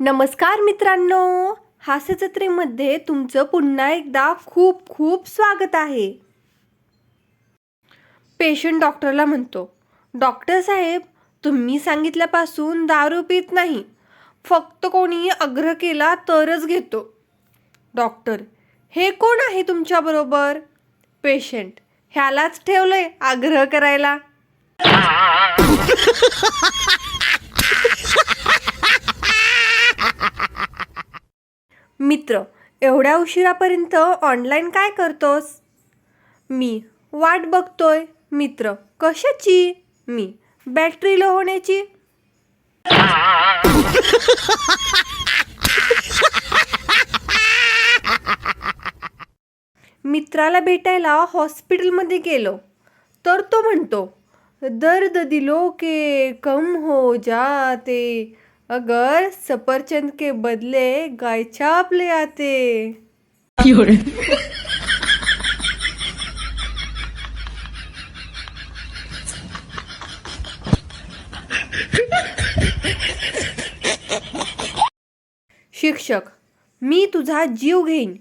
नमस्कार मित्रांनो हास्यजत्रेमध्ये तुमचं पुन्हा एकदा खूप खूप स्वागत आहे. पेशंट डॉक्टरला म्हणतो डॉक्टर साहेब तुम्ही सांगितल्यापासून दारू पित नाही. फक्त कोणी आग्रह केला तरच घेतो. डॉक्टर हे कोण आहे तुमच्याबरोबर पेशंट ह्यालाच ठेवलंय आग्रह करायला. मित्र एवढ्या उशिरापर्यंत ऑनलाईन काय करतोस? मी वाट बघतोय मित्र कशाची? मी बॅटरी लो होण्याची. मित्राला भेटायला हॉस्पिटलमध्ये गेलो. तर तो म्हणतो दर्द दिलो के कम हो जाते. अगर सफरचंद के बदले गाय चाप ले आते। शिक्षक मी तुझा जीव घेईन.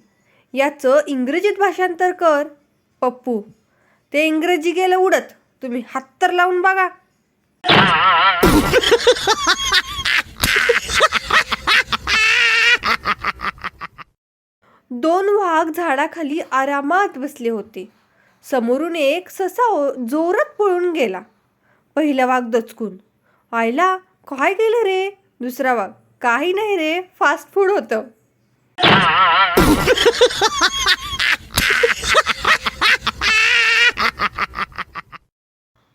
याचं इंग्रजीत भाषांतर कर. पप्पू ते इंग्रजी गेलं उडत. तुम्ही हात तर लावून बघा. वाघ झाडाखाली आरामात बसले होते. समोरून एक ससा जोरात पळून गेला. पहिला वाघ दचकून आयला काय गेलं रे? दुसरा वाघ काही नाही रे फास्ट फूड होतं.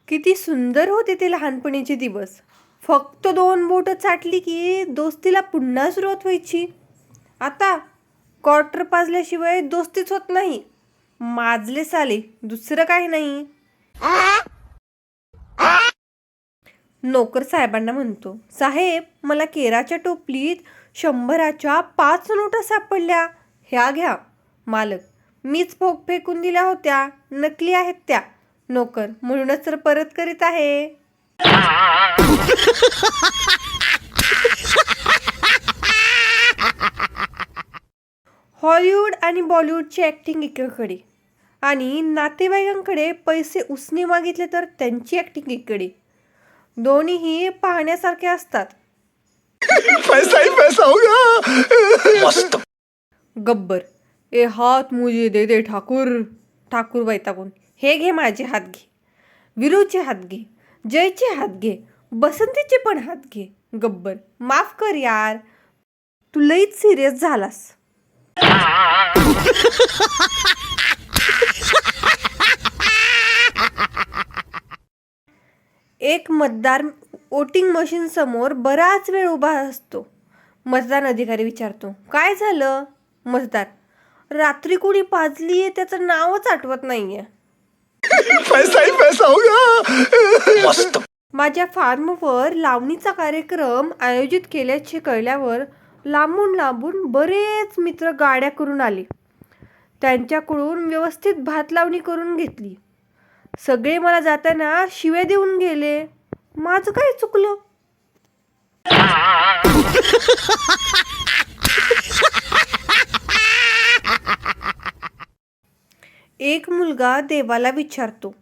किती सुंदर होते ते लहानपणीचे दिवस. फक्त दोन बोटं चाटली की दोस्तीला पुन्हा सुरुवात व्हायची. आता क्वार्टर पाजल्याशिवाय दोस्तीच होत नाही. माजले साले दुसरं काही नाही. नोकर साहेबांना म्हणतो साहेब मला केराच्या टोपलीत शंभराच्या पाच नोटा सापडल्या. ह्या घ्या. मालक मीच भोग फेकून दिल्या होत्या. नकली आहेत त्या. नोकर म्हणूनच तर परत करीत आहे. हॉलिवूड आणि बॉलिवूडची ॲक्टिंग एकीकडे. आणि नातेवाईकांकडे पैसे उसने मागितले तर त्यांची ॲक्टिंग इकडे दोन्हीही पाहण्यासारखे असतात. पैसा ही पैसा होगा मस्त. गब्बर ए हात मुझे दे दे ठाकूर. ठाकूर वैतागून हे घे माझे हात घे. विरूचे हात घे जयचे हात घे बसंतीचे पण हात घे. गब्बर माफ कर यार. तू लईच सिरियस झालास. एक मतदार वोटिंग मशीन समोर बराच वेळ उभा असतो. मतदान अधिकारी विचारतो काय झालं? मतदार रात्री कोणी पाजली त्याचं नावच आठवत नाहीये. पैसा ही पैसा होगा. मस्त. माझ्या फार्मवर लावणीचा कार्यक्रम आयोजित केल्याचे कळल्यावर लांबून लांबून बरेच मित्र गाड्या करून आले. त्यांच्याकडून व्यवस्थित भात लावणी करून घेतली. सगळे मला जाताना शिव्या देऊन गेले. माझं काय चुकलं? एक मुलगा देवाला विचारतो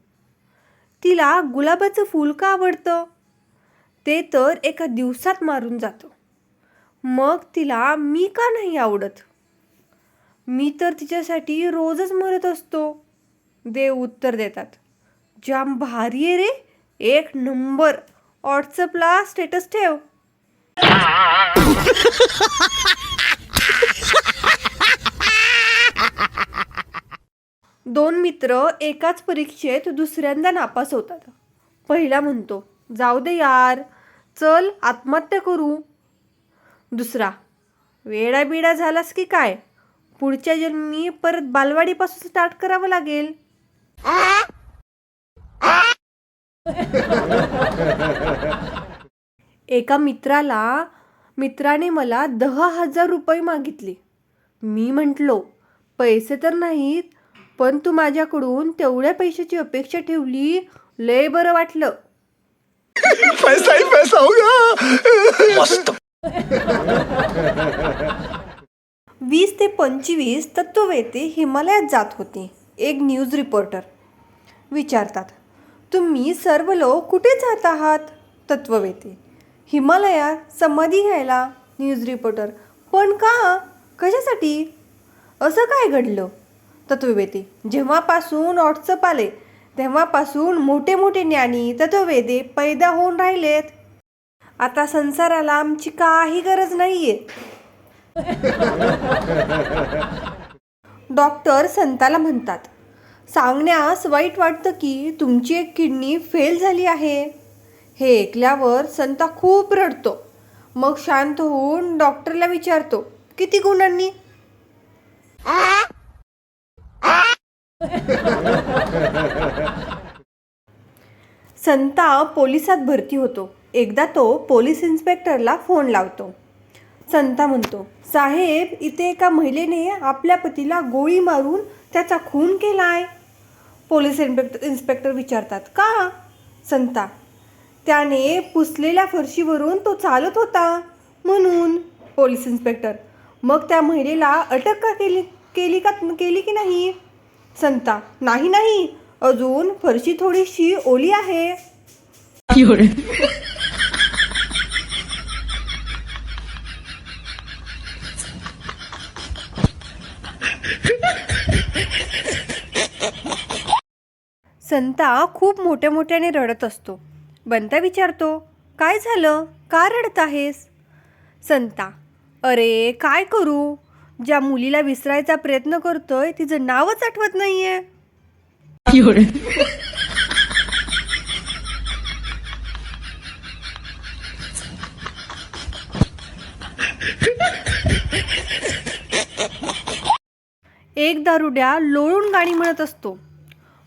तिला गुलाबाचं फूल का आवडतं? ते तर एका दिवसात मारून जातं. मग तिला मी का नाही आवडत? मी तर तिच्यासाठी रोजच मरत असतो. देव उत्तर देतात. जाम भारी आहे रे. एक नंबर. व्हॉट्सअपला स्टेटस ठेव. दोन मित्र एकाच परीक्षेत दुसऱ्यांदा नापास होतात. पहिला म्हणतो जाऊ दे यार. चल आत्महत्या करू. दुसरा वेडा बिडा झालास की काय? पुढच्या जन्मी परत बालवाडीपासून स्टार्ट करावं लागेल. एका मित्राला मित्राने मला दहा हजार रुपये मागितले. मी म्हटलो पैसे तर नाहीत पण तू माझ्याकडून तेवढ्या पैशाची अपेक्षा ठेवली लय बरं वाटलं. पैसा ही पैसा होगा. मस्त. वीस ते पंचवीस तत्ववेते हिमालयात जात होते. एक न्यूज रिपोर्टर विचारतात तुम्ही सर्व लोक कुठे जात आहात? तत्ववेते हिमालयात समाधी घ्यायला. न्यूज रिपोर्टर पण का? कशासाठी? असं काय घडलं? तत्ववेते जेव्हापासून व्हॉट्सअप आले तेव्हापासून मोठे मोठे ज्ञानी तत्ववेदे पैदा होऊन राहिलेत. आता संसाराला आमची काही गरज नाहीये. डॉक्टर संताला म्हणतात सांगण्यास वाईट वाटतं की तुमची एक किडनी फेल झाली आहे. हे ऐकल्यावर संता खूप रडतो. मग शांत होऊन डॉक्टरला विचारतो किती गुणांनी? संता पोलिसात भरती होतो. एकदा तो पोलीस इन्स्पेक्टरला फोन लावतो. संता म्हणतो साहेब इथे एका महिलेने आपल्या पतीला गोळी मारून त्याचा खून केला आहे पोलीस इन्स्पेक्टर इन्स्पेक्टर विचारतात का? संता त्याने पुसलेल्या फरशीवरून तो चालत होता. म्हणून? पोलीस इन्स्पेक्टर मग त्या महिलेला अटक का केली केली का केली की नाही? संता नाही नाही अजून फरशी थोडीशी ओली आहे. संता खूप मोठ्या मोठ्याने रडत असतो. बंता विचारतो काय झालं? का रडत आहेस? संता अरे काय करू? ज्या मुलीला विसरायचा प्रयत्न करतोय तिचं नावच आठवत नाहीये. एक दारुड्या लोळून गाणी म्हणत असतो.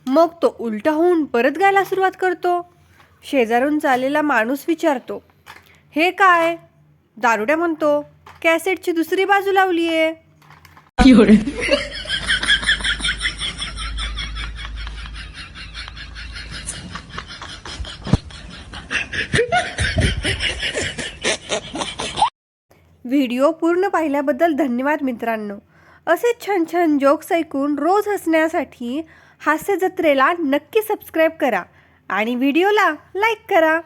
मग तो उलटा होऊन परत गायला सुरुवात करतो. शेजारून चाललेला माणूस विचारतो हे काय? दारुड्या म्हणतो कॅसेटची दुसरी बाजू लावली आहे व्हिडिओ पूर्ण पाहिल्याबद्दल धन्यवाद मित्रांनो. असेच छान छान जोक्स ऐकून रोज हसण्यासाठी हास्य जत्रेला नक्की सबस्क्राईब करा आणि व्हिडिओला लाईक करा.